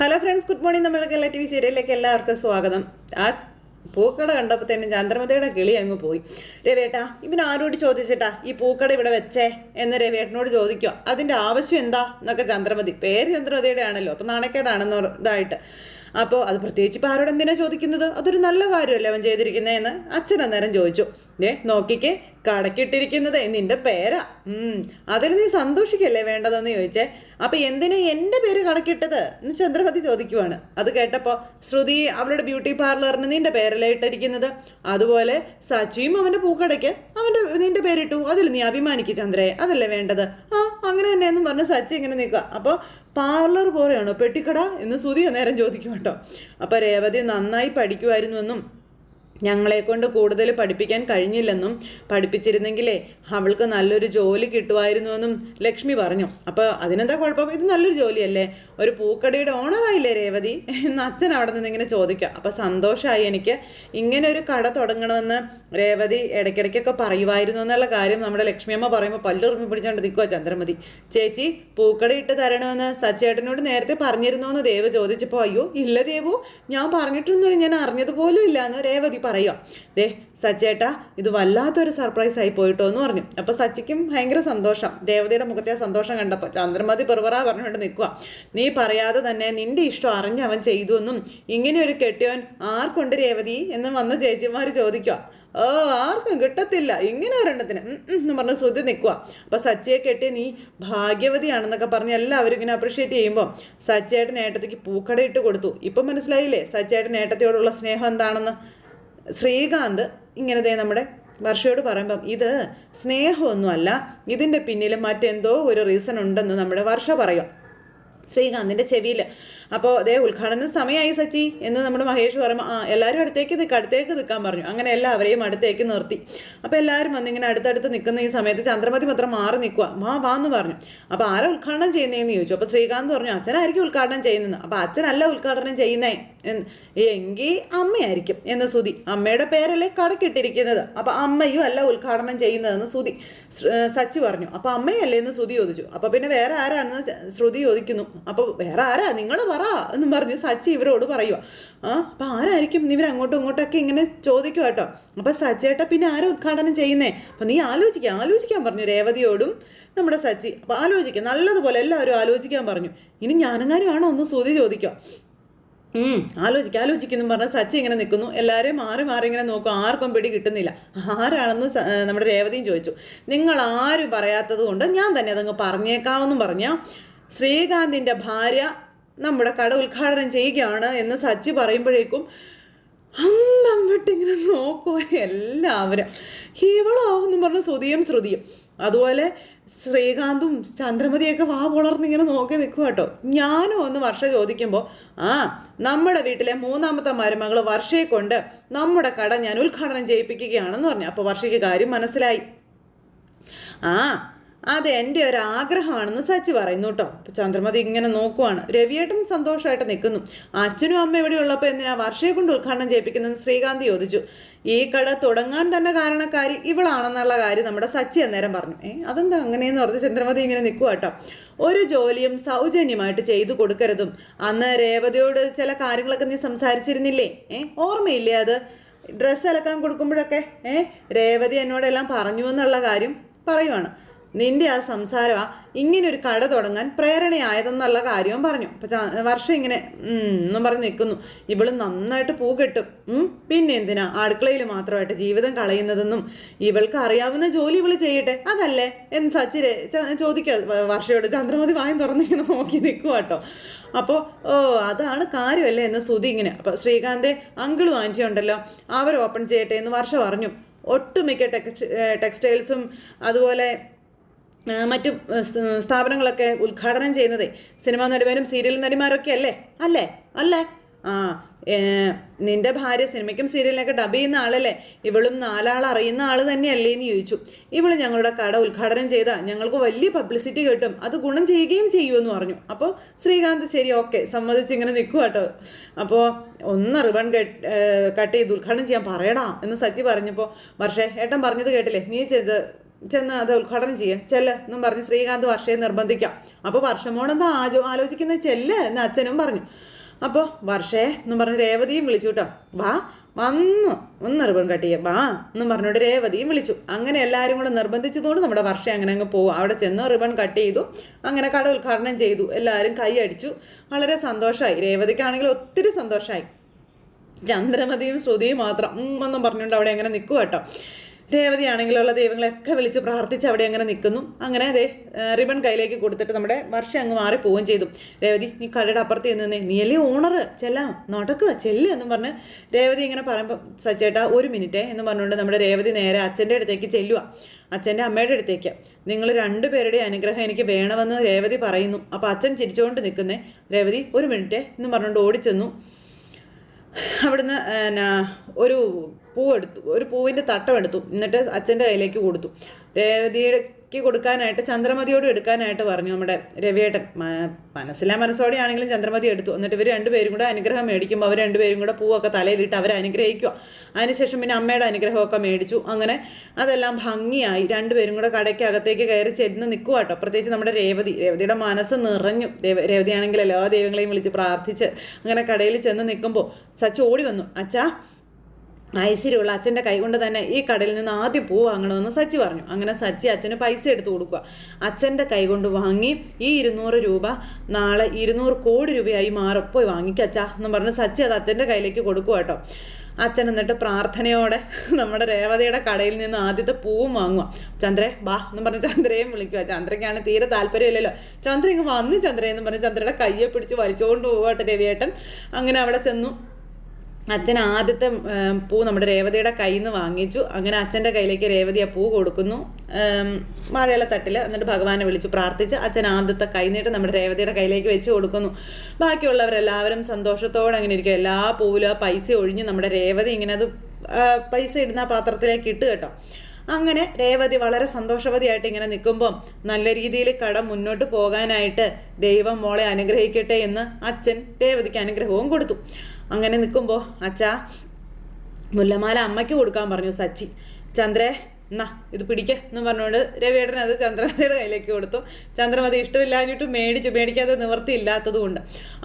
Hello friends good morning നമ്മൾക്ക് എല്ലാ T V സീരിയലിലേക്ക് എല്ലാവർക്കും സ്വാഗതം. ആ പൂക്കട കണ്ടപ്പോൾ തന്നെ ചന്ദ്രമതിയുടെ കിളി അങ്ങ് പോയി. രവിയേട്ടാ ഇവൻ ആരോട് ചോദിച്ചിട്ടാ ഈ പൂക്കട ഇവിടെ വെച്ചേ എന്ന് രവിയേട്ടനോട് ചോദിക്കുക. അതിന്റെ ആവശ്യം എന്താ എന്നൊക്കെ ചന്ദ്രമതി പേര് ചന്ദ്രമതിയുടെ ആണല്ലോ അപ്പം നാണക്കേടാണെന്ന് ഇതായിട്ട്. അപ്പോൾ അത് പ്രത്യേകിച്ച് ഇപ്പോൾ ആരോട് എന്തിനാണ് ചോദിക്കുന്നത്? അതൊരു നല്ല കാര്യമല്ലേ അവൻ ചെയ്തിരിക്കുന്നതെന്ന് അച്ഛൻ അന്നേരം ചോദിച്ചു. ദേ നോക്കിക്കേ കടക്കിട്ടിരിക്കുന്നത് നിന്റെ പേരാ. അതിൽ നീ സന്തോഷിക്കല്ലേ വേണ്ടതെന്ന് ചോദിച്ചേ. അപ്പൊ എന്തിനാ എന്റെ പേര് കണക്കിട്ടത് എന്ന് ചന്ദ്രമതി ചോദിക്കുവാണ്. അത് കേട്ടപ്പോ ശ്രുതി അവളുടെ ബ്യൂട്ടി പാർലറിന് നിന്റെ പേരല്ലേ ഇട്ടിരിക്കുന്നത്? അതുപോലെ സച്ചിയും അവന്റെ പൂക്കടയ്ക്ക് അവന്റെ നിന്റെ പേരിട്ടു. അതിൽ നീ അഭിമാനിക്ക് ചന്ദ്രയെ അതല്ലേ വേണ്ടത്? ആ അങ്ങനെ തന്നെയെന്നും പറഞ്ഞ സച്ചി ഇങ്ങനെ നിൽക്കുക. അപ്പോൾ പാർലർ പോലെയാണോ പെട്ടിക്കട? എന്ന് ശ്രുതി നേരം ചോദിക്കും അപ്പൊ രേവതി നന്നായി പഠിക്കുമായിരുന്നുവെന്നും ഞങ്ങളെ കൊണ്ട് കൂടുതൽ പഠിപ്പിക്കാൻ കഴിഞ്ഞില്ലെന്നും പഠിപ്പിച്ചിരുന്നെങ്കിലേ അവൾക്ക് നല്ലൊരു ജോലി കിട്ടുമായിരുന്നുവെന്നും ലക്ഷ്മി പറഞ്ഞു. അപ്പോൾ അതിനെന്താ കുഴപ്പം? ഇത് നല്ലൊരു ജോലിയല്ലേ? ഒരു പൂക്കടയുടെ ഓണറായില്ലേ രേവതി? എന്ന് അച്ഛൻ അവിടെ നിന്ന് ഇങ്ങനെ ചോദിക്കുക. അപ്പോൾ സന്തോഷമായി എനിക്ക് ഇങ്ങനെ ഒരു കട തുടങ്ങണമെന്ന് രേവതി ഇടയ്ക്കിടയ്ക്കൊക്കെ പറയുമായിരുന്നു എന്നുള്ള കാര്യം നമ്മുടെ ലക്ഷ്മിയമ്മ പറയുമ്പോൾ പല്ലുറുമ്പി പിടിച്ചോണ്ട് നിൽക്കുക ചന്ദ്രമതി. ചേച്ചി പൂക്കട ഇട്ട് തരണമെന്ന് സച്ചേട്ടനോട് നേരത്തെ പറഞ്ഞിരുന്നു എന്ന് ദേവ് ചോദിച്ചപ്പോൾ അയ്യോ ഇല്ല ദേവു ഞാൻ പറഞ്ഞിട്ടൊന്നും ഞാൻ അറിഞ്ഞതുപോലും ഇല്ല എന്ന് രേവതി പറയുക ദേ സച്ചേട്ടാ ഇത് വല്ലാത്തൊരു സർപ്രൈസ് ആയി പോയിട്ടോ എന്ന് പറഞ്ഞു. അപ്പൊ സച്ചിക്കും ഭയങ്കര സന്തോഷം. ദേവതയുടെ മുഖത്തെ സന്തോഷം കണ്ടപ്പോൾ ചന്ദ്രമതി പെറുപറ പറഞ്ഞുകൊണ്ട് നിൽക്കുക നീ പറയാതെ തന്നെ നിന്റെ ഇഷ്ടം അറിഞ്ഞ് അവൻ ചെയ്തു എന്നും ഇങ്ങനെ ഒരു കെട്ടിയവൻ ആർക്കുണ്ട് രേവതി എന്ന് വന്ന ചേച്ചിമാർ ചോദിക്കുക ഓ ആർക്കും കിട്ടത്തില്ല. ഇങ്ങനെ ഒരെണ്ണത്തിന്. എന്ന് പറഞ്ഞ് ശ്രുതി നിൽക്കുക അപ്പൊ സച്ചിയെ കെട്ടിയ നീ ഭാഗ്യവതിയാണെന്നൊക്കെ പറഞ്ഞ് എല്ലാവരും ഇങ്ങനെ അപ്രീഷിയേറ്റ് ചെയ്യുമ്പോൾ സച്ചേട്ടൻ ഏട്ടത്തേക്ക് പൂക്കടയിട്ട് കൊടുത്തു. ഇപ്പം മനസ്സിലായില്ലേ സച്ചേട്ടൻ ഏട്ടത്തിയോടുള്ള സ്നേഹം എന്താണെന്ന്? ശ്രീകാന്ത് ഇങ്ങനത്തെ നമ്മുടെ വർഷയോട് പറയുമ്പം ഇത് സ്നേഹമൊന്നുമല്ല ഇതിന്റെ പിന്നിൽ മറ്റെന്തോ ഒരു റീസൺ ഉണ്ടെന്ന് നമ്മുടെ വർഷ പറയും ശ്രീകാന്തിന്റെ ചെവിയിൽ അപ്പോൾ അതേ ഉദ്ഘാടനം സമയമായി സച്ചി എന്ന് നമ്മുടെ മഹേഷ് പറയുമ്പോൾ ആ എല്ലാവരും അടുത്തേക്ക് നിൽക്കുക അടുത്തേക്ക് നിൽക്കാൻ പറഞ്ഞു. അങ്ങനെ എല്ലാവരെയും അടുത്തേക്ക് നിർത്തി. അപ്പോൾ എല്ലാവരും വന്നിങ്ങനെ അടുത്തടുത്ത് നിൽക്കുന്ന ഈ സമയത്ത് ചന്ദ്രമതി മാത്രം മാറി നിൽക്കുക വാ വാ എന്ന് പറഞ്ഞു. അപ്പോൾ ആരാ ഉദ്ഘാടനം ചെയ്യുന്നതെന്ന് ചോദിച്ചു. അപ്പോൾ ശ്രീകാന്ത് പറഞ്ഞു അച്ഛനായിരിക്കും ഉദ്ഘാടനം ചെയ്യുന്നത് അപ്പോൾ അച്ഛനല്ല ഉദ്ഘാടനം ചെയ്യുന്നേ. എങ്കിൽ അമ്മയായിരിക്കും എന്ന് സുതി അമ്മയുടെ പേരല്ലേ കടക്കിട്ടിരിക്കുന്നത് അപ്പോൾ അമ്മയും അല്ല ഉദ്ഘാടനം ചെയ്യുന്നതെന്ന് സുതി സച്ചി പറഞ്ഞു. അപ്പോൾ അമ്മയല്ലേ എന്ന് ശ്രുതി ചോദിച്ചു. അപ്പോൾ പിന്നെ വേറെ ആരാണെന്ന് ശ്രുതി ചോദിക്കുന്നു. അപ്പോൾ വേറെ ആരാ? നിങ്ങൾ പറ എന്ന് പറഞ്ഞ് സച്ചി ഇവരോട് പറയുക ആ അപ്പം ആരായിരിക്കും ഇവർ അങ്ങോട്ടും ഇങ്ങോട്ടൊക്കെ ഇങ്ങനെ ചോദിക്കുക കേട്ടോ. അപ്പം സച്ചേട്ട പിന്നെ ആരും ഉദ്ഘാടനം ചെയ്യുന്നേ? അപ്പം നീ ആലോചിക്കുക ആലോചിക്കാൻ പറഞ്ഞു രേവതിയോടും നമ്മുടെ സച്ചി. അപ്പം ആലോചിക്കുക നല്ലതുപോലെ എല്ലാവരും ആലോചിക്കാൻ പറഞ്ഞു. ഇനി ഞാനെങ്ങാനും ആണോ ഒന്ന് സ്തുതി ചോദിക്കുക ആലോചിക്കുക ആലോചിക്കുന്നു പറഞ്ഞാൽ സച്ചി ഇങ്ങനെ നിൽക്കുന്നു. എല്ലാവരെയും മാറി മാറി ഇങ്ങനെ നോക്കും. ആർക്കും പിടി കിട്ടുന്നില്ല. ആരാണെന്ന് നമ്മുടെ രേവതിയും ചോദിച്ചു. നിങ്ങൾ ആരും പറയാത്തത് കൊണ്ട് ഞാൻ തന്നെ അതങ്ങ് പറഞ്ഞേക്കാമെന്നും പറഞ്ഞ ശ്രീകാന്തിന്റെ ഭാര്യ നമ്മുടെ കട ഉദ്ഘാടനം ചെയ്യുകയാണ് എന്ന് സച്ചി പറയുമ്പോഴേക്കും അന്തം വിട്ടിങ്ങനെ നോക്കുക എല്ലാവരും. എന്ന് പറഞ്ഞ ശ്രുതിയും ശ്രുതിയും. അതുപോലെ ശ്രീകാന്തും ചന്ദ്രമതിയൊക്കെ വാ പുളർന്ന് ഇങ്ങനെ നോക്കി നിൽക്കുക കേട്ടോ. ഞാനും ഒന്ന് വർഷ ചോദിക്കുമ്പോൾ ആ നമ്മുടെ വീട്ടിലെ മൂന്നാമത്തെ മരുമകൾ വർഷയെ കൊണ്ട് നമ്മുടെ കട ഞാൻ ഉദ്ഘാടനം ചെയ്യിപ്പിക്കുകയാണെന്ന് പറഞ്ഞു. അപ്പോൾ വർഷയ്ക്ക് കാര്യം മനസ്സിലായി. ആ അത് എന്റെ ഒരു ആഗ്രഹമാണെന്ന് സച്ചി പറയുന്നു കേട്ടോ. അപ്പോൾ ചന്ദ്രമതി ഇങ്ങനെ നോക്കുവാണ്. രവിയേട്ടൻ സന്തോഷമായിട്ട് നിൽക്കുന്നു. അച്ഛനും അമ്മ ഇവിടെ ഉള്ളപ്പോൾ എന്തിനാ വർഷയെ കൊണ്ട് ഉദ്ഘാടനം ചെയ്യിപ്പിക്കുന്നതെന്ന് ശ്രീകാന്ത് ചോദിച്ചു. ഈ കട തുടങ്ങാൻ തന്നെ കാരണക്കാരി ഇവളാണെന്നുള്ള കാര്യം നമ്മുടെ സച്ചി അന്നേരം പറഞ്ഞു. ഏ അതെന്താ അങ്ങനെയെന്ന് പറഞ്ഞ് ചന്ദ്രമതി ഇങ്ങനെ നിൽക്കുക കേട്ടോ. ഒരു ജോലിയും സൗജന്യമായിട്ട് ചെയ്തു കൊടുക്കരുതും. അന്ന് രേവതിയോട് ചില കാര്യങ്ങളൊക്കെ നീ സംസാരിച്ചിരുന്നില്ലേ? ഏ ഓർമ്മയില്ലേ അത്? ഡ്രസ്സ് അലക്കാൻ കൊടുക്കുമ്പോഴൊക്കെ ഏ രേവതി എന്നോടെല്ലാം പറഞ്ഞു എന്നുള്ള കാര്യം പറയുവാണ്. നിന്റെ ആ സംസാരമാ ഇങ്ങനെ ഒരു കട തുടങ്ങാൻ പ്രേരണയായതെന്നുള്ള കാര്യവും പറഞ്ഞു. അപ്പൊ വർഷം ഇങ്ങനെ എന്നും പറഞ്ഞ് നിൽക്കുന്നു ഇവൾ നന്നായിട്ട് പൂ കെട്ടും. പിന്നെ എന്തിനാ? അടുക്കളയിൽ മാത്രമായിട്ട് ജീവിതം കളയുന്നതെന്നും ഇവൾക്ക് അറിയാവുന്ന ജോലി ഇവൾ ചെയ്യട്ടെ? അതല്ലേ? എന്ന് സച്ചിരെ ചോദിക്കുക വർഷയോട് ചന്ദ്രമതി വായം തുറന്നിങ്ങനെ നോക്കി നിൽക്കുക കേട്ടോ അപ്പോൾ ഓ അതാണ് കാര്യമല്ലേ എന്ന് സുതി ഇങ്ങനെ. അപ്പോൾ ശ്രീകാന്തെ ആന്റി ഉണ്ടല്ലോ. അവർ ഓപ്പൺ ചെയ്യട്ടെ എന്ന് വർഷ പറഞ്ഞു. ഒട്ടുമിക്ക ടെക്സ്റ്റ് ടെക്സ്റ്റൈൽസും അതുപോലെ മറ്റു സ്ഥാപനങ്ങളൊക്കെ ഉദ്ഘാടനം ചെയ്യുന്നത് സിനിമാ നടിമാരും സീരിയൽ നടിമാരൊക്കെ അല്ലേ? അല്ലേ? അല്ലേ? ആ നിന്റെ ഭാര്യ സിനിമയ്ക്കും സീരിയലിനൊക്കെ ഡബ് ചെയ്യുന്ന ആളല്ലേ? ഇവളും നാലാൾ അറിയുന്ന ആൾ തന്നെയല്ലേ എന്ന് ചോദിച്ചു. ഇവൾ ഞങ്ങളുടെ കട ഉദ്ഘാടനം ചെയ്ത ഞങ്ങൾക്ക് വലിയ പബ്ലിസിറ്റി കിട്ടും. അത് ഗുണം ചെയ്യുകയും ചെയ്യുമെന്ന് പറഞ്ഞു. അപ്പോൾ ശ്രീകാന്ത് ശരി ഓക്കെ സമ്മതിച്ച് ഇങ്ങനെ നിൽക്കുക കേട്ടോ അപ്പോൾ ഒന്ന് റിബൺ കട്ട് ചെയ്ത് ഉദ്ഘാടനം ചെയ്യാൻ പറയടാ എന്ന് സച്ചി പറഞ്ഞപ്പോൾ വർഷേ ഏട്ടൻ പറഞ്ഞത് കേട്ടില്ലേ? നീ ചെയ്ത് ചെന്ന് അത് ഉദ്ഘാടനം ചെയ്യാം. ചെല്ല് എന്നും പറഞ്ഞ് ശ്രീകാന്ത് വർഷയെ നിർബന്ധിക്കാം. അപ്പോൾ വർഷമോണെന്താ ആജോ ആലോചിക്കുന്ന ചെല്ല് എന്ന് അച്ഛനും പറഞ്ഞു. അപ്പോൾ വർഷേ എന്നും പറഞ്ഞ് രേവതിയും വിളിച്ചു കേട്ടോ വാ വന്നു. ഒന്ന് നിർബന്ധം കട്ടിയ. വാ എന്നും പറഞ്ഞുകൊണ്ട് രേവതിയും വിളിച്ചു. അങ്ങനെ എല്ലാവരും കൂടെ നിർബന്ധിച്ചതുകൊണ്ട് നമ്മുടെ വർഷം അങ്ങനെ അങ്ങ് പോകും അവിടെ ചെന്ന് റിബൺ കട്ട് ചെയ്തു. അങ്ങനെ കട ഉദ്ഘാടനം ചെയ്തു. എല്ലാവരും കൈ അടിച്ചു. വളരെ സന്തോഷമായി രേവതിക്കാണെങ്കിൽ ഒത്തിരി സന്തോഷമായി ചന്ദ്രമതിയും ശ്രുതിയും മാത്രം ഉം എന്നും പറഞ്ഞുകൊണ്ട് അവിടെ അങ്ങനെ നിൽക്കുക കേട്ടോ രേവതി ദൈവങ്ങളെയൊക്കെ വിളിച്ച് പ്രാർത്ഥിച്ച് അവിടെ അങ്ങനെ നിൽക്കുന്നു. അങ്ങനെ അതെ റിബൺ കയ്യിലേക്ക് കൊടുത്തിട്ട് നമ്മുടെ വർഷം അങ്ങ് മാറി പോവുകയും ചെയ്തു. രേവതി നീ കടയുടെ അപ്പുറത്ത് നിന്നേ. നീയല്ലേ ഓണർ ചെല്ലാം. നടക്കുക ചെല്ല് എന്ന് പറഞ്ഞ് രേവതി ഇങ്ങനെ പറയുമ്പോൾ സച്ചേട്ടാ ഒരു മിനിറ്റ് എന്ന് പറഞ്ഞുകൊണ്ട് നമ്മുടെ രേവതി നേരെ അച്ഛന്റെ അടുത്തേക്ക് ചെല്ലുക അച്ഛന്റെ അമ്മയുടെ അടുത്തേക്ക്. നിങ്ങൾ രണ്ടുപേരുടെ അനുഗ്രഹം എനിക്ക് വേണമെന്ന് രേവതി പറയുന്നു. അപ്പോൾ അച്ഛൻ ചിരിച്ചുകൊണ്ട് നിൽക്കുന്നേ. രേവതി ഒരു മിനിറ്റ് എന്ന് പറഞ്ഞുകൊണ്ട് ഓടിച്ചെന്നു. അവിടുന്ന് ഒരു പൂവെടുത്തു. ഒരു പൂവിന്റെ തട്ടം എടുത്തു. എന്നിട്ട് അച്ഛന്റെ കയ്യിലേക്ക് കൊടുത്തു. രേവതിക്ക് കൊടുക്കാനായിട്ട് ചന്ദ്രമതിയോട് എടുക്കാനായിട്ട് പറഞ്ഞു നമ്മുടെ രവിയേട്ടൻ. മനസ്സിലാ മനസ്സോടെ ആണെങ്കിലും ചന്ദ്രമതി എടുത്തു. എന്നിട്ട് ഇവർ രണ്ടുപേരും കൂടെ അനുഗ്രഹം മേടിക്കുമ്പോൾ അവർ രണ്ടുപേരും കൂടെ പൂവൊക്കെ തലയിലിട്ട് അവരെ അനുഗ്രഹിക്കുക. അതിനുശേഷം പിന്നെ അമ്മയുടെ അനുഗ്രഹമൊക്കെ മേടിച്ചു. അങ്ങനെ അതെല്ലാം ഭംഗിയായി. രണ്ടുപേരും കൂടെ കടയ്ക്ക് അകത്തേക്ക് കയറി ചെന്ന് നിൽക്കുക കേട്ടോ. പ്രത്യേകിച്ച് നമ്മുടെ രേവതി. രേവതിയുടെ മനസ്സ് നിറഞ്ഞു. രേവതിയാണെങ്കിൽ രേവതി എല്ലാ ദൈവങ്ങളെയും വിളിച്ച് പ്രാർത്ഥിച്ച് അങ്ങനെ കടയിൽ ചെന്ന് നിൽക്കുമ്പോൾ സച്ച് ഓടി വന്നു. അച്ഛാ ഐശ്വര്യമുള്ള അച്ഛന്റെ കൈകൊണ്ട് തന്നെ ഈ കടയിൽ നിന്ന് ആദ്യം പൂ വാങ്ങണമെന്ന് സച്ചി പറഞ്ഞു. അങ്ങനെ സച്ചി അച്ഛന് പൈസ എടുത്തു കൊടുക്കുക. അച്ഛന്റെ കൈകൊണ്ട് വാങ്ങി ഈ ഇരുന്നൂറ് രൂപ നാളെ ഇരുന്നൂറ് കോടി രൂപയായി മാറും. പോയി വാങ്ങിക്കച്ചാ എന്ന് പറഞ്ഞ് സച്ചി അത് അച്ഛന്റെ കയ്യിലേക്ക് കൊടുക്കുക കേട്ടോ. അച്ഛൻ എന്നിട്ട് പ്രാർത്ഥനയോടെ നമ്മുടെ രേവതയുടെ കടയിൽ നിന്ന് ആദ്യത്തെ പൂവും വാങ്ങുക. ചന്ദ്രേ ബാ എന്ന് പറഞ്ഞ് ചന്ദ്രയും വിളിക്കുക. ചന്ദ്രയ്ക്കാണ് തീരെ താല്പര്യമില്ലല്ലോ. ചന്ദ്ര ഇങ്ങ് വന്ന് ചന്ദ്രയെന്ന് പറഞ്ഞ് ചന്ദ്രയുടെ കയ്യെ പിടിച്ച് വലിച്ചുകൊണ്ട് പോകട്ടെ രവിയേട്ടൻ. അങ്ങനെ അവിടെ ചെന്നു. അച്ഛൻ ആദ്യത്തെ പൂ നമ്മുടെ രേവതിയുടെ കയ്യിൽ നിന്ന് വാങ്ങിച്ചു. അങ്ങനെ അച്ഛന്റെ കയ്യിലേക്ക് രേവതി ആ പൂ കൊടുക്കുന്നു. ഉം, തട്ടിൽ എന്നിട്ട് ഭഗവാനെ വിളിച്ചു പ്രാർത്ഥിച്ച് അച്ഛൻ ആദ്യത്തെ കൈനീട്ട് നമ്മുടെ രേവതിയുടെ കയ്യിലേക്ക് വെച്ച് കൊടുക്കുന്നു. ബാക്കിയുള്ളവരെല്ലാവരും സന്തോഷത്തോടെ അങ്ങനെ ഇരിക്കുക എല്ലാ പൂവിലും ആ പൈസ ഒഴിഞ്ഞ് നമ്മുടെ രേവതി ഇങ്ങനെ അത് പൈസ ഇടുന്ന പാത്രത്തിലേക്ക് ഇട്ട് കേട്ടോ. അങ്ങനെ രേവതി വളരെ സന്തോഷവതിയായിട്ട് ഇങ്ങനെ നിൽക്കുമ്പം നല്ല രീതിയിൽ കട മുന്നോട്ട് പോകാനായിട്ട് ദൈവം മോളെ അനുഗ്രഹിക്കട്ടെ എന്ന് അച്ഛൻ രേവതിക്ക് അനുഗ്രഹവും കൊടുത്തു. അങ്ങനെ നിൽക്കുമ്പോൾ അച്ഛാ മുല്ലമാല അമ്മയ്ക്ക് കൊടുക്കാൻ പറഞ്ഞു സച്ചി. ചന്ദ്രേ എന്നാ ഇത് പിടിക്ക എന്ന് പറഞ്ഞുകൊണ്ട് രവിയേട്ടൻ അത് ചന്ദ്രമതിയുടെ കയ്യിലേക്ക് കൊടുത്തു. ചന്ദ്രമതി ഇഷ്ടമില്ലാഞ്ഞിട്ട് മേടിച്ച് മേടിക്കാതെ നിവർത്തിയില്ലാത്തത് കൊണ്ട്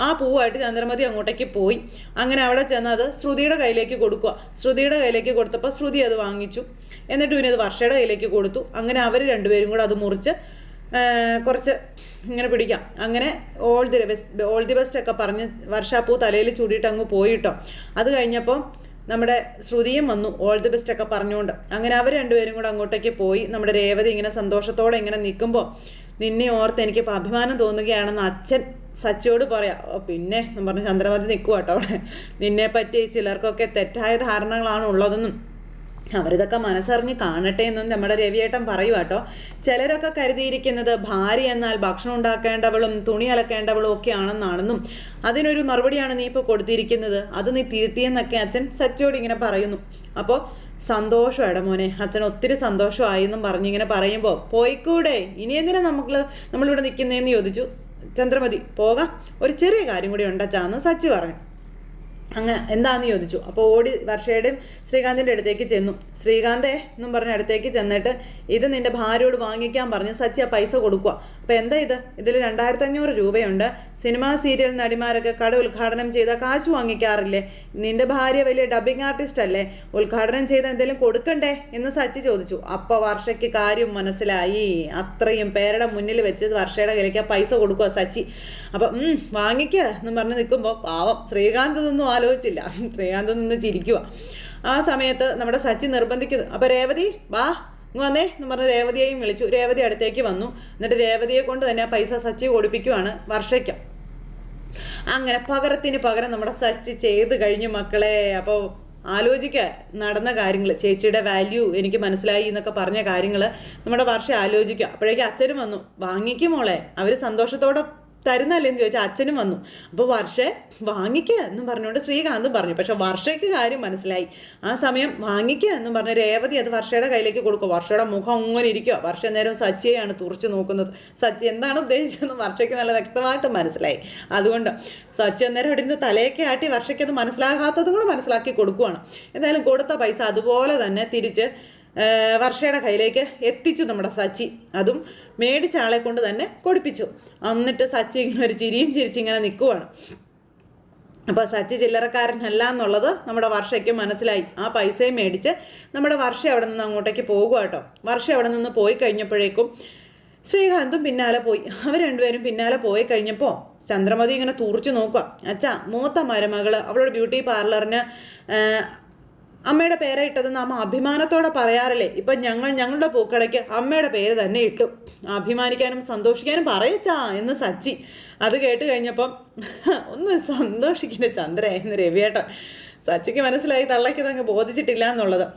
ആ പൂവായിട്ട് ചന്ദ്രമതി അങ്ങോട്ടേക്ക് പോയി. അങ്ങനെ അവിടെ ചെന്ന് അത് ശ്രുതിയുടെ കയ്യിലേക്ക് കൊടുക്കുക. ശ്രുതിയുടെ കയ്യിലേക്ക് കൊടുത്തപ്പോൾ ശ്രുതി അത് വാങ്ങിച്ചു. എന്നിട്ട് പിന്നെ അത് വർഷയുടെ കയ്യിലേക്ക് കൊടുത്തു. അങ്ങനെ അവർ രണ്ടുപേരും കൂടെ അത് മുറിച്ച് കുറച്ച് ഇങ്ങനെ പിടിക്കാം. അങ്ങനെ all the best all the best ഒക്കെ പറഞ്ഞ് വർഷാപ്പൂ തലയിൽ ചൂടിയിട്ട് അങ്ങ് പോയിട്ടോ. അത് കഴിഞ്ഞപ്പോൾ നമ്മുടെ ശ്രുതിയും വന്നു ഓൾ ദി ബെസ്റ്റ് ഒക്കെ പറഞ്ഞുകൊണ്ട്. അങ്ങനെ അവർ രണ്ടുപേരും കൂടെ അങ്ങോട്ടേക്ക് പോയി. നമ്മുടെ രേവതി ഇങ്ങനെ സന്തോഷത്തോടെ ഇങ്ങനെ നിൽക്കുമ്പോൾ നിന്നെ ഓർത്ത് എനിക്ക് അഭിമാനം തോന്നുകയാണെന്ന് അച്ഛൻ സച്ചിയോട് പറയാം പിന്നെ എന്ന് പറഞ്ഞ് ചന്ദ്രമതി നിൽക്കുക കേട്ടോ അവിടെ. നിന്നെ പറ്റി ചിലർക്കൊക്കെ തെറ്റായ ധാരണകളാണ് ഉള്ളതെന്നും അവരിതൊക്കെ മനസ്സറിഞ്ഞ് കാണട്ടെ എന്നും നമ്മുടെ രവിയേട്ടൻ പറയും കേട്ടോ ചിലരൊക്കെ കരുതിയിരിക്കുന്നത് ഭാര്യ എന്നാൽ ഭക്ഷണം ഉണ്ടാക്കേണ്ടവളും തുണി അലക്കേണ്ടവളും ഒക്കെ ആണെന്നാണെന്നും അതിനൊരു മറുപടിയാണ് നീ ഇപ്പോൾ കൊടുത്തിരിക്കുന്നത്. അത് നീ തിരുത്തിയെന്നൊക്കെ അച്ഛൻ സച്ചോട് ഇങ്ങനെ പറയുന്നു. അപ്പോൾ സന്തോഷമാണ് മോനെ. അച്ഛൻ ഒത്തിരി സന്തോഷമായി എന്നും പറഞ്ഞിങ്ങനെ പറയുമ്പോൾ പോയിക്കൂടെ? ഇനി എന്തിനാ നമുക്ക് നമ്മളിവിടെ നിൽക്കുന്നതെന്ന് ചോദിച്ചു. ചന്ദ്രമതി പോകാം. ഒരു ചെറിയ കാര്യം കൂടി ഉണ്ടച്ചാന്ന് സച്ചി പറഞ്ഞു. അങ്ങ് എന്താന്ന് ചോദിച്ചു. അപ്പോൾ ഓടി വർഷയുടെയും ശ്രീകാന്തിന്റെ അടുത്തേക്ക് ചെന്നു. ശ്രീകാന്തേ എന്നും പറഞ്ഞ് അടുത്തേക്ക് ചെന്നിട്ട് ഇത് നിന്റെ ഭാര്യയോട് വാങ്ങിക്കാൻ പറഞ്ഞ് സച്ചി പൈസ കൊടുക്കുക അപ്പോൾ എന്താ ഇത്? ഇതിൽ രണ്ടായിരത്തി അഞ്ഞൂറ് രൂപയുണ്ട്. സിനിമാ സീരിയൽ നടിമാരൊക്കെ കട ഉദ്ഘാടനം ചെയ്ത കാശ് വാങ്ങിക്കാറില്ലേ? നിന്റെ ഭാര്യ വലിയ ഡബിങ് ആർട്ടിസ്റ്റ് അല്ലേ? ഉദ്ഘാടനം ചെയ്ത എന്തെങ്കിലും കൊടുക്കണ്ടേ? എന്ന് സച്ചി ചോദിച്ചു. അപ്പോൾ വർഷയ്ക്ക് കാര്യം മനസ്സിലായി. അത്രയും പേരുടെ മുന്നിൽ വെച്ച് വർഷയുടെ കയ്യിലേക്ക് പൈസ കൊടുക്കുക സച്ചി. അപ്പം ഉം, വാങ്ങിക്കുക എന്ന് പറഞ്ഞ് നിൽക്കുമ്പോൾ പാവം ശ്രീകാന്ത് ഒന്നും ആലോചിച്ചില്ല. ശ്രീകാന്ത് നിന്ന് ചിരിക്കുക ആ സമയത്ത് നമ്മുടെ സച്ചി നിർബന്ധിക്കുന്നു. അപ്പോൾ രേവതി വാ. ഇങ്ങ് വന്നേ എന്ന് പറഞ്ഞ് രേവതിയെയും വിളിച്ചു. രേവതി അടുത്തേക്ക് വന്നു. എന്നിട്ട് രേവതിയെ കൊണ്ട് തന്നെ ആ പൈസ സച്ചി ഓടിപ്പിക്കുവാണ് വർഷയ്ക്ക്. അങ്ങനെ പകരത്തിന് പകരം നമ്മുടെ സച്ചി ചെയ്ത് കഴിഞ്ഞു മക്കളെ. അപ്പോൾ ആലോചിക്കുക നടന്ന കാര്യങ്ങൾ ചേച്ചിയുടെ വാല്യൂ എനിക്ക് മനസ്സിലായി എന്നൊക്കെ പറഞ്ഞ കാര്യങ്ങൾ നമ്മുടെ വർഷ ആലോചിക്കുക അപ്പോഴേക്കും അച്ഛനും വന്നു. വാങ്ങിക്കും മോളെ. അവർ സന്തോഷത്തോടെ തരുന്നല്ലേന്ന് ചോദിച്ചാൽ അച്ഛനും വന്നു. അപ്പോൾ വർഷേ വാങ്ങിക്കുക എന്ന് പറഞ്ഞുകൊണ്ട് ശ്രീകാന്തും പറഞ്ഞു. പക്ഷെ വർഷയ്ക്ക് കാര്യം മനസ്സിലായി. ആ സമയം വാങ്ങിക്കുക എന്ന് പറഞ്ഞ രേവതി അത് വർഷയുടെ കയ്യിലേക്ക് കൊടുക്കുക വർഷയുടെ മുഖം അങ്ങനെ ഇരിക്കുക വർഷ നേരം സച്ചിയാണ് തുറച്ചു നോക്കുന്നത്. സച്ചി എന്താണ് ഉദ്ദേശിച്ചതെന്ന് വർഷയ്ക്ക് നല്ല വ്യക്തമായിട്ട് മനസ്സിലായി. അതുകൊണ്ട് സച്ചി അന്നേരം ഇവിടെ നിന്ന് തലയൊക്കെ ആട്ടി വർഷയ്ക്ക് അത് മനസ്സിലാകാത്തതും കൂടെ മനസ്സിലാക്കി കൊടുക്കുവാണ്. എന്തായാലും കൊടുത്ത പൈസ അതുപോലെ തന്നെ തിരിച്ച് വർഷയുടെ കയ്യിലേക്ക് എത്തിച്ചു നമ്മുടെ സച്ചി. അതും മേടിച്ച ആളെ കൊണ്ട് തന്നെ കൊടുപ്പിച്ചു. എന്നിട്ട് സച്ചി ഇങ്ങനെ ഒരു ചിരിയും ചിരിച്ചിങ്ങനെ നിൽക്കുവാണ് അപ്പോൾ സച്ചി ചില്ലറക്കാരനല്ല എന്നുള്ളത് നമ്മുടെ വർഷയ്ക്ക് മനസ്സിലായി. ആ പൈസയും മേടിച്ച് നമ്മുടെ വർഷ അവിടെ നിന്ന് അങ്ങോട്ടേക്ക് പോകുക കേട്ടോ വർഷ അവിടെ നിന്ന് പോയി കഴിഞ്ഞപ്പോഴേക്കും ശ്രീകാന്തും പിന്നാലെ പോയി. അവർ രണ്ടുപേരും പിന്നാലെ പോയി കഴിഞ്ഞപ്പോൾ ചന്ദ്രമതി ഇങ്ങനെ തുറച്ചു നോക്കുക അച്ഛാ മൂത്ത മരുമകൾ അവളുടെ ബ്യൂട്ടി പാർലറിന് അമ്മയുടെ പേരെ ഇട്ടതെന്ന് അമ്മ അഭിമാനത്തോടെ പറയാറില്ലേ? ഇപ്പം ഞങ്ങൾ ഞങ്ങളുടെ പൂക്കടയ്ക്ക് അമ്മയുടെ പേര് തന്നെ ഇട്ടു. അഭിമാനിക്കാനും സന്തോഷിക്കാനും പറയച്ചാ എന്ന് സച്ചി. അത് കേട്ട് കഴിഞ്ഞപ്പം ഒന്ന് സന്തോഷിക്കുന്ന ചന്ദ്ര എന്ന് രവിയേട്ടൻ. സച്ചിക്ക് മനസ്സിലായി തള്ളയ്ക്കത് അങ്ങ് ബോധിച്ചിട്ടില്ല എന്നുള്ളത്.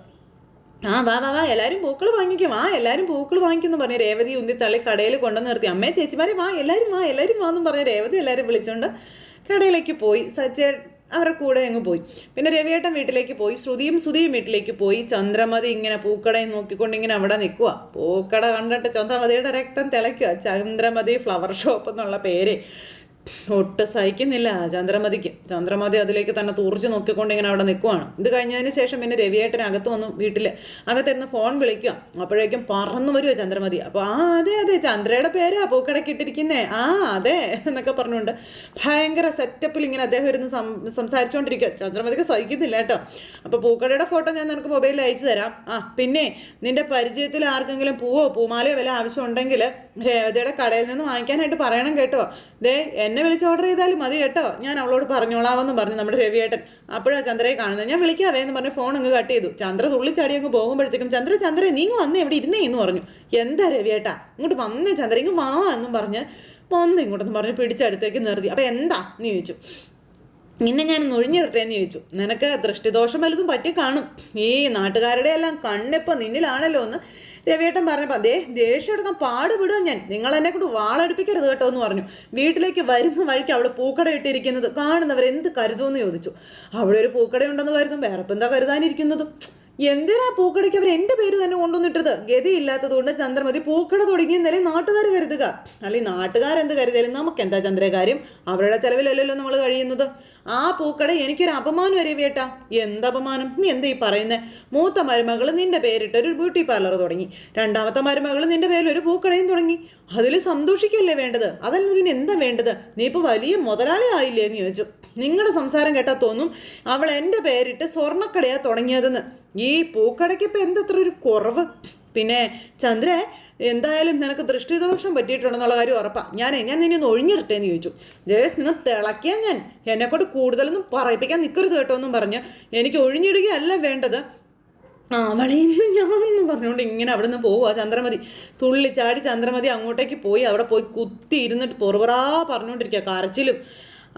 ആ വാ വാ വാ എല്ലാവരും പൂക്കൾ വാങ്ങിക്കും ആ എല്ലാവരും പൂക്കൾ വാങ്ങിക്കുന്നു പറഞ്ഞ് രേവതി ഉന്തി തള്ളി കടയിൽ കൊണ്ടുവന്ന് നിർത്തി. അമ്മയെ ചേച്ചിമാരെ വാ എല്ലാവരും വാ എല്ലാവരും വാ എന്നും പറഞ്ഞ് രേവതി എല്ലാവരും വിളിച്ചുകൊണ്ട് കടയിലേക്ക് പോയി. സച്ചേ അവരുടെ കൂടെ അങ്ങ് പോയി. പിന്നെ രവിയേട്ടൻ വീട്ടിലേക്ക് പോയി. ശ്രുതിയും ശ്രുതിയും വീട്ടിലേക്ക് പോയി. ചന്ദ്രമതി ഇങ്ങനെ പൂക്കടയും നോക്കിക്കൊണ്ട് ഇങ്ങനെ അവിടെ നിൽക്കുക പൂക്കട കണ്ടിട്ട് ചന്ദ്രമതിയുടെ രക്തം തിളയ്ക്കുക ചന്ദ്രമതി ഫ്ലവർ ഷോപ്പ് എന്നുള്ള പേര്. ഒട്ടും സഹിക്കുന്നില്ല. ചന്ദ്രമതിക്ക്. ചന്ദ്രമതി അതിലേക്ക് തന്നെ തൂർച്ചു നോക്കിക്കൊണ്ട് ഇങ്ങനെ അവിടെ നിൽക്കുവാണ്. ഇത് കഴിഞ്ഞതിന് ശേഷം പിന്നെ രവിയേട്ടൻ അകത്ത് വന്നു വീട്ടിൽ അകത്തിരുന്ന് ഫോൺ വിളിക്കുക അപ്പോഴേക്കും പറന്നു വരുമോ ചന്ദ്രമതി. അപ്പോൾ ആ അതെ അതെ ചന്ദ്രയുടെ പേരാ പൂക്കടയ്ക്ക് ഇട്ടിരിക്കുന്നേ. ആ അതെ എന്നൊക്കെ പറഞ്ഞുകൊണ്ട് ഭയങ്കര സെറ്റപ്പിൽ ഇങ്ങനെ അദ്ദേഹം ഇരുന്ന് സംസാരിച്ചുകൊണ്ടിരിക്കുക ചന്ദ്രമതിക്ക് സഹിക്കുന്നില്ല കേട്ടോ. അപ്പോൾ പൂക്കടയുടെ ഫോട്ടോ ഞാൻ നിനക്ക് മൊബൈലിൽ അയച്ചു തരാം. ആ പിന്നെ നിന്റെ പരിചയത്തിൽ ആർക്കെങ്കിലും പൂവോ പൂമാലയോ വല്ല ആവശ്യം ഉണ്ടെങ്കിൽ രേവതിയുടെ കടയിൽ നിന്ന് വാങ്ങിക്കാനായിട്ട് പറയണം കേട്ടോ. ദേ എന്നെ വിളിച്ച് ഓർഡർ ചെയ്താലും മതി കേട്ടോ. ഞാൻ അവളോട് പറഞ്ഞോളാമെന്ന് പറഞ്ഞു നമ്മുടെ രവിയേട്ടൻ. അപ്പോഴാണ് ചന്ദ്രയെ കാണുന്നത്. ഞാൻ വിളിക്കാവേ എന്ന് പറഞ്ഞ് ഫോൺ അങ്ങ് കട്ട് ചെയ്തു. ചന്ദ്ര തുള്ളിച്ചാടി അങ്ങ് പോകുമ്പോഴത്തേക്കും ചന്ദ്ര ചന്ദ്ര നീ വന്ന് ഇവിടെ ഇരുന്നേ എന്ന് പറഞ്ഞു. എന്താ രവിയേട്ടാ? ഇങ്ങോട്ട് വന്നേ ചന്ദ്ര ഇങ്ങ് വാ എന്നും പറഞ്ഞ് വന്ന് ഇങ്ങോട്ടെന്ന് പറഞ്ഞ് പിടിച്ചടുത്തേക്ക് നിർത്തി. അപ്പം എന്താ? നീ ചോദിച്ചു. നിന്നെ ഞാൻ നൊഴിഞ്ഞിടട്ടെ എന്ന് ചോദിച്ചു. നിനക്ക് ദൃഷ്ടിദോഷം വലുതും പറ്റി കാണും. ഈ നാട്ടുകാരുടെ എല്ലാം കണ്ണിപ്പോൾ നിന്നിലാണല്ലോ എന്ന് രവിയേട്ടൻ പറഞ്ഞപ്പോൾ അതേ ദേഷ്യം എടുക്കാൻ പാടുപെടുക ഞാൻ. നിങ്ങൾ എന്നെ കൊണ്ട് വാളടുപ്പിക്കരുത് കേട്ടോ എന്ന് പറഞ്ഞു. വീട്ടിലേക്ക് വരുന്ന വഴിക്ക് അവൾ പൂക്കട ഇട്ടിരിക്കുന്നത് കാണുന്നവർ എന്ത് കരുതുമെന്ന് ചോദിച്ചു. അവിടെ ഒരു പൂക്കട ഉണ്ടെന്ന് കരുതും. വേറെ ഇപ്പം എന്താ കരുതാനിരിക്കുന്നതും? എന്തിനാ പൂക്കടയ്ക്ക്? അവർ എന്റെ പേര് തന്നെ കൊണ്ടുവന്നിട്ടത്? ഗതിയില്ലാത്തത് കൊണ്ട് ചന്ദ്രമതി പൂക്കട തുടങ്ങിയെന്നല്ലേ നാട്ടുകാർ കരുതുക? അല്ലെങ്കിൽ നാട്ടുകാരെന്ത് കരുതിയാലും നമുക്ക് എന്താ ചന്ദ്രകാര്യം? അവരുടെ ചെലവിലല്ലല്ലോ നമ്മൾ കഴിയുന്നത്. ആ പൂക്കട എനിക്കൊരു അപമാനം വരെ എന്ത് അപമാനം? നീ എന്താ ഈ പറയുന്നത് മൂത്ത മരുമകൾ നിന്റെ പേരിട്ട് ഒരു ബ്യൂട്ടി പാർലർ തുടങ്ങി. രണ്ടാമത്തെ മരുമകൾ നിന്റെ പേരിൽ ഒരു പൂക്കടയും തുടങ്ങി. അതിൽ സന്തോഷിക്കല്ലേ വേണ്ടത്? അതല്ല പിന്നെ എന്താ വേണ്ടത്? നീ ഇപ്പൊ വലിയ മുതലാളി ആയില്ലേ എന്ന് ചോദിച്ചു. നിങ്ങളുടെ സംസാരം കേട്ടാ തോന്നും അവൾ എന്റെ പേരിട്ട് സ്വർണക്കടയാ തുടങ്ങിയതെന്ന്. ഈ പൂക്കടയ്ക്ക് ഇപ്പം എന്തത്ര ഒരു കുറവ്? പിന്നെ ചന്ദ്രേ എന്തായാലും നിനക്ക് ദൃഷ്ടിദോഷം പറ്റിയിട്ടുണ്ടെന്നുള്ള കാര്യം ഉറപ്പാണ് ഞാൻ ഞാൻ നിന്നെ ഒന്ന് ഒഴിഞ്ഞിരട്ടെ എന്ന് ചോദിച്ചു. ജയസ് നിന്ന് തിളക്കിയാൽ ഞാൻ. എന്നെക്കൊണ്ട് കൂടുതലൊന്നും പറയിപ്പിക്കാൻ നിൽക്കരുത് കേട്ടോ എന്നും പറഞ്ഞ് എനിക്ക് ഒഴിഞ്ഞിടുകയല്ല വേണ്ടത്. ആ അവളെന്ന് ഞാൻ എന്ന് പറഞ്ഞുകൊണ്ട് ഇങ്ങനെ അവിടെ നിന്ന് പോവുക ചന്ദ്രമതി. തുള്ളി ചാടി ചന്ദ്രമതി അങ്ങോട്ടേക്ക് പോയി അവിടെ പോയി കുത്തി ഇരുന്നിട്ട് പൊറുപറാ പറഞ്ഞുകൊണ്ടിരിക്കുക കരച്ചിലും.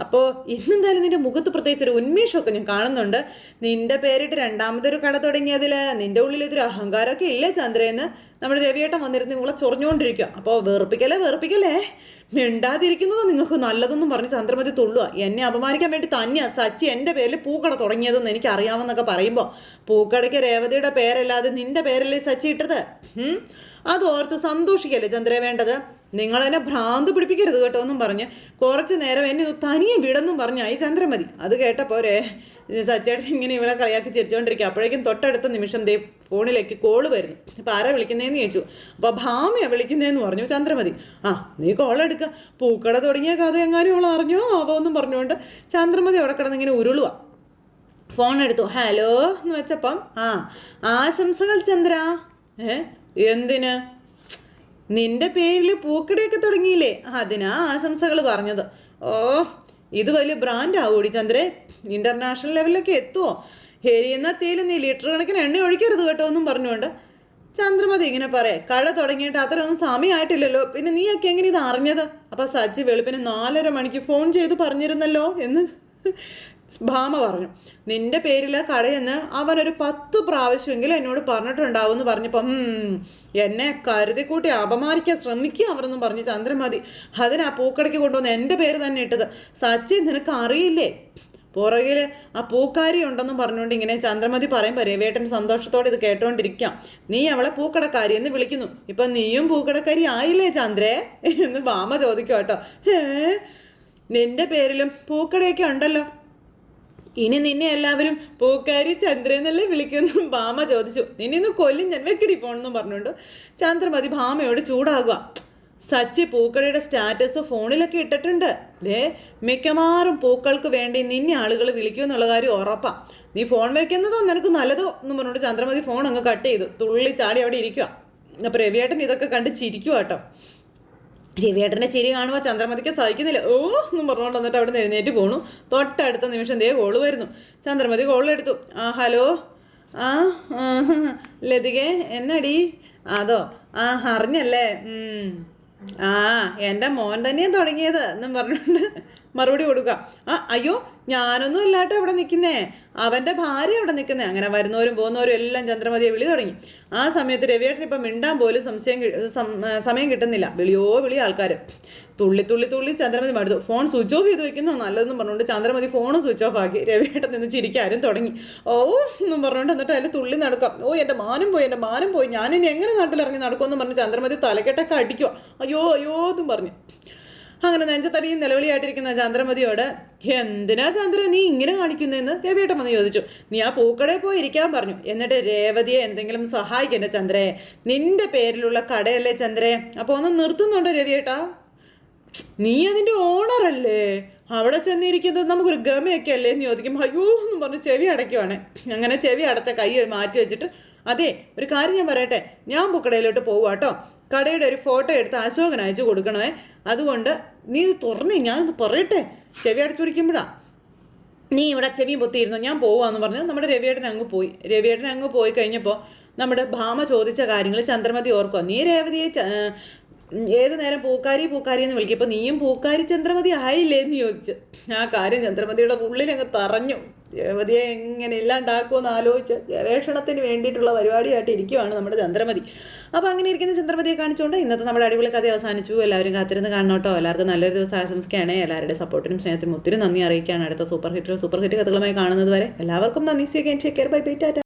അപ്പോൾ ഇന്നെന്തായാലും നിന്റെ മുഖത്ത് പ്രത്യേകിച്ച് ഒരു ഉന്മേഷമൊക്കെ ഞാൻ കാണുന്നുണ്ട്. നിന്റെ പേരിട്ട് രണ്ടാമതൊരു കട തുടങ്ങിയതിൽ നിന്റെ ഉള്ളിൽ ഇതൊരു അഹങ്കാരമൊക്കെ ഇല്ലേ ചന്ദ്രയെന്ന് നമ്മുടെ രവിയേട്ടൻ വന്നിരുന്ന് നിങ്ങളെ ചൊറിഞ്ഞുകൊണ്ടിരിക്കുക അപ്പോൾ വെറുപ്പിക്കല്ലേ വെറുപ്പിക്കല്ലേ? മിണ്ടാതിരിക്കുന്നത് നിങ്ങൾക്ക് നല്ലതെന്നും പറഞ്ഞ് ചന്ദ്രമതി തുള്ളുക എന്നെ അപമാനിക്കാൻ വേണ്ടി തന്നെയാണ് സച്ചി എന്റെ പേരിൽ പൂക്കട തുടങ്ങിയതെന്ന് എനിക്ക് അറിയാമെന്നൊക്കെ പറയുമ്പോൾ പൂക്കടയ്ക്ക് രേവതിയുടെ പേരല്ലാതെ നിന്റെ പേരല്ലേ സച്ചി ഇട്ടത്? അത് ഓർത്ത് സന്തോഷിക്കല്ലേ ചന്ദ്ര വേണ്ടത്? നിങ്ങൾ എന്നെ ഭ്രാന്ത് പിടിപ്പിക്കരുത് കേട്ടോ എന്നും പറഞ്ഞ് കുറച്ച് നേരം എന്നെ തനിയെ വിടെന്നും പറഞ്ഞായി ചന്ദ്രമതി. അത് കേട്ടപ്പോ രേ സച്ചേട്ടൻ ഇങ്ങനെ ഇവളെ കളിയാക്കി ചിരിച്ചുകൊണ്ടിരിക്കുക അപ്പോഴേക്കും തൊട്ടടുത്ത നിമിഷം ദേ ഫോണിലേക്ക് കോൾ വരുന്നു. അപ്പോൾ ആരാ വിളിക്കുന്നതെന്ന് ചോദിച്ചു. അപ്പോൾ ഭാമയാ വിളിക്കുന്നതെന്ന് പറഞ്ഞു ചന്ദ്രമതി. ആ നീ കോൾ എടുക്കുക പൂക്കട തുടങ്ങിയ കഥ എങ്ങാനും അവൾ അറിഞ്ഞോ അവ ഒന്നും പറഞ്ഞുകൊണ്ട് ചന്ദ്രമതി അവിടെ കിടന്ന് ഇങ്ങനെ ഉരുളുക ഫോൺ എടുത്തു. ഹലോ എന്ന് വെച്ചപ്പം ആ ആശംസകൾ ചന്ദ്ര. ഏ എന്തിന്? നിന്റെ പേരിൽ പൂക്കടയൊക്കെ തുടങ്ങിയില്ലേ? അതിനാ ആശംസകൾ പറഞ്ഞത്. ഓ ഇത് വലിയ ബ്രാൻഡ് ആവൂടി ചന്ദ്രേ. ഇന്റർനാഷണൽ ലെവലിലൊക്കെ എത്തുമോ എരിയുന്ന തീയിൽ നീ ലിറ്റർ കണക്കിന് എണ്ണ ഒഴിക്കരുത് കേട്ടോ എന്നും പറഞ്ഞുകൊണ്ട്. ചന്ദ്രമതി ഇങ്ങനെ പറയാ കഴ തുടങ്ങിയിട്ട് അത്രയൊന്നും സമയമായിട്ടില്ലല്ലോ. പിന്നെ നീയൊക്കെ എങ്ങനെ ഇത് അറിഞ്ഞത്? അപ്പൊ സച്ചി വെളുപ്പിന് നാലര മണിക്ക് ഫോൺ ചെയ്ത് പറഞ്ഞിരുന്നല്ലോ എന്ന്. ഭാമ പറഞ്ഞു. നിന്റെ പേരിലെ കടയെന്ന് ഒരു പത്ത് പ്രാവശ്യമെങ്കിലും എന്നോട് പറഞ്ഞിട്ടുണ്ടാവും എന്ന് പറഞ്ഞപ്പം "ഉം, എന്നെ കരുതിക്കൂട്ടി അപമാനിക്കാൻ ശ്രമിക്കുക അവരെന്നും പറഞ്ഞു. ചന്ദ്രമതി അതിനാ പൂക്കടയ്ക്ക് കൊണ്ടുവന്ന് എന്റെ പേര് തന്നെ ഇട്ടത്. സച്ചിൻ നിനക്ക് അറിയില്ലേ? പുറകിൽ ആ പൂക്കാരി ഉണ്ടെന്നും പറഞ്ഞുകൊണ്ട് ഇങ്ങനെ ചന്ദ്രമതി പറയും പര്യവേട്ടൻ സന്തോഷത്തോടെ ഇത് കേട്ടോണ്ടിരിക്കാം നീ അവളെ പൂക്കടക്കാരി എന്ന് വിളിക്കുന്നു. ഇപ്പൊ നീയും പൂക്കടക്കാരി ആയില്ലേ ചന്ദ്രേ? എന്ന് ഭാമ ചോദിക്കും കേട്ടോ. നിന്റെ പേരിലും പൂക്കടയൊക്കെ ഉണ്ടല്ലോ. ഇനി നിന്നെ എല്ലാവരും പൂക്കാരി ചന്ദ്രനല്ലേ വിളിക്കുന്നു ഭാമ ചോദിച്ചു. നിന്നെ ഇന്ന് കൊല്ലും ഞാൻ. വെക്കടി ഫോണെന്നും പറഞ്ഞുകൊണ്ട് ചന്ദ്രമതി ഭാമയോട് ചൂടാകുക. സച്ചി പൂക്കളുടെ സ്റ്റാറ്റസ് ഫോണിലൊക്കെ ഇട്ടിട്ടുണ്ട്. ദേ മിക്കവാറും പൂക്കൾക്ക് വേണ്ടി നിന്നെ ആളുകൾ വിളിക്കും എന്നുള്ള കാര്യം ഉറപ്പാ. നീ ഫോൺ വെക്കുന്നതോ നിനക്ക് നല്ലതോ എന്ന് പറഞ്ഞുകൊണ്ട് ചന്ദ്രമതി ഫോൺ അങ്ങ് കട്ട് ചെയ്തു. തുള്ളി ചാടി അവിടെ ഇരിക്കുക അപ്പോൾ രവിയേട്ടൻ ഇതൊക്കെ കണ്ട് ചിരിക്കുക കേട്ടോ. രവിയേട്ടന്റെ ചിരി കാണുമ്പോൾ ചന്ദ്രമതിക്ക് സഹിക്കുന്നില്ല. ഓ എന്നും പറഞ്ഞുകൊണ്ട് വന്നിട്ട് അവിടെ എഴുന്നേറ്റ് പോണു. തൊട്ടടുത്ത നിമിഷം ദേ കോൾ വരുന്നു. ചന്ദ്രമതി കോളെടുത്തു ആ ഹലോ? ആ ലതികെ എന്നടി? അതോ ആ അറിഞ്ഞല്ലേ. ആ എന്റെ മോൻ തന്നെയാണ് തുടങ്ങിയത് എന്നും പറഞ്ഞുകൊണ്ട് മറുപടി കൊടുക്കുക. ആ അയ്യോ ഞാനൊന്നും ഇല്ലാട്ടോ ഇവിടെ നിൽക്കുന്നേ. അവന്റെ ഭാര്യ ഇവിടെ നിൽക്കുന്നേ. അങ്ങനെ വരുന്നവരും പോകുന്നവരും എല്ലാം ചന്ദ്രമതിയെ വിളി തുടങ്ങി. ആ സമയത്ത് രവിയേട്ടൻ ഇപ്പം മിണ്ടാൻ പോലും സംശയം സമയം കിട്ടുന്നില്ല. വിളിയോ വിളി ആൾക്കാർ തുള്ളി തുള്ളി തുള്ളി ചന്ദ്രമതി മടുത്തു. ഫോൺ സ്വിച്ച് ഓഫ് ചെയ്ത് വെക്കുന്നു നല്ലതെന്നും പറഞ്ഞുകൊണ്ട് ചന്ദ്രമതി ഫോണും സ്വിച്ച് ഓഫ് ആക്കി. രവിയേട്ടൻ നിന്ന് ചിരിക്കാനും തുടങ്ങി. ഓ എന്നും പറഞ്ഞുകൊണ്ട് എന്നിട്ട് അതിൽ തുള്ളി നടക്കാം. ഓ എന്റെ മാനം പോയി എന്റെ മാനം പോയി. ഞാനിനി എങ്ങനെ നാട്ടിലിറങ്ങി നടക്കുമെന്ന് പറഞ്ഞ് ചന്ദ്രമതി തലക്കെട്ടൊക്കെ അടിക്കുക അയ്യോ അയ്യോ എന്നും പറഞ്ഞു. അങ്ങനെ നെഞ്ചത്തടിയും നിലവിളിയായിട്ടിരിക്കുന്ന ചന്ദ്രമതിയോട് എന്തിനാ ചന്ദ്ര നീ ഇങ്ങനെ കാണിക്കുന്നതെന്ന് രവിയേട്ടൻ വന്ന് ചോദിച്ചു. നീ ആ പൂക്കടയിൽ പോയി ഇരിക്കാൻ പറഞ്ഞു. എന്നിട്ട് രേവതിയെ എന്തെങ്കിലും സഹായിക്കണ്ടേ ചന്ദ്രേ? നിന്റെ പേരിലുള്ള കടയല്ലേ ചന്ദ്രേ? അപ്പോൾ ഒന്ന് നിർത്തുന്നുണ്ടോ രവിയേട്ടാ? നീ അതിന്റെ ഓണറല്ലേ അവിടെ ചെന്നിരിക്കുന്നത് നമുക്കൊരു ഗമയൊക്കെ അല്ലേ? എന്ന് ചോദിക്കും അയ്യോ എന്ന് പറഞ്ഞ് ചെവി അടയ്ക്കുവാണ്. അങ്ങനെ ചെവി അടച്ച കൈ മാറ്റി വെച്ചിട്ട് അതെ ഒരു കാര്യം ഞാൻ പറയട്ടെ. ഞാൻ പൂക്കടയിലോട്ട് പോവാട്ടോ കടയുടെ ഒരു ഫോട്ടോ എടുത്ത് അശോകൻ അയച്ചു കൊടുക്കണമേ. അതുകൊണ്ട് നീ ഇത് തുറന്നേ പറയട്ടെ. ചെവി അടച്ചു പിടിക്കുമ്പോഴാ. നീ ഇവിടെ ചെവി പൊത്തിയിരുന്നു? ഞാൻ പോവാന്ന് പറഞ്ഞ് നമ്മുടെ രവിയേട്ടൻ അങ്ങ് പോയി. രവിയേട്ടൻ അങ്ങ് പോയി കഴിഞ്ഞപ്പോൾ നമ്മുടെ ഭാമ ചോദിച്ച കാര്യങ്ങൾ ചന്ദ്രമതി ഓർക്കുക നീ രേവതിയെ ഏതു നേരം പൂക്കാരി പൂക്കാരി എന്ന് വിളിക്കും. നീയും പൂക്കാരി ചന്ദ്രമതി ആയില്ലേ എന്ന് ചോദിച്ചു. ആ കാര്യം ചന്ദ്രമതിയുടെ ഉള്ളിലങ്ങ് തറഞ്ഞു. രേവതിയെ എങ്ങനെ ഇല്ലാണ്ടാക്കുമെന്ന് ആലോചിച്ച് ഗവേഷണത്തിന് വേണ്ടിയിട്ടുള്ള പരിപാടിയായിട്ട് ഇരിക്കുവാണ് നമ്മുടെ ചന്ദ്രമതി. അപ്പോൾ അങ്ങനെ ഇരിക്കുന്ന ചന്ദ്രമതിയെ കാണിച്ചുകൊണ്ട് ഇന്നത്തെ നമ്മുടെ അടിപൊളി കഥ അവസാനിച്ചു. എല്ലാവരും കാത്തിരുന്ന് കാണണോട്ടോ. എല്ലാവർക്കും നല്ലൊരു ദിവസം ആശംസിക്കുകയാണ്. എല്ലാവരുടെ സപ്പോർട്ടിനും സ്നേഹത്തിനും ഒത്തിരി നന്ദി അറിയിക്കുകയാണ് അടുത്ത സൂപ്പർ ഹിറ്റുകൾ സൂപ്പർ ഹിറ്റ് കഥകളുമായി കാണുന്നത് വരെ. എല്ലാവർക്കും നന്ദി. സ്വീകരിക്കാൻ കെയർ. Bye bye Tata.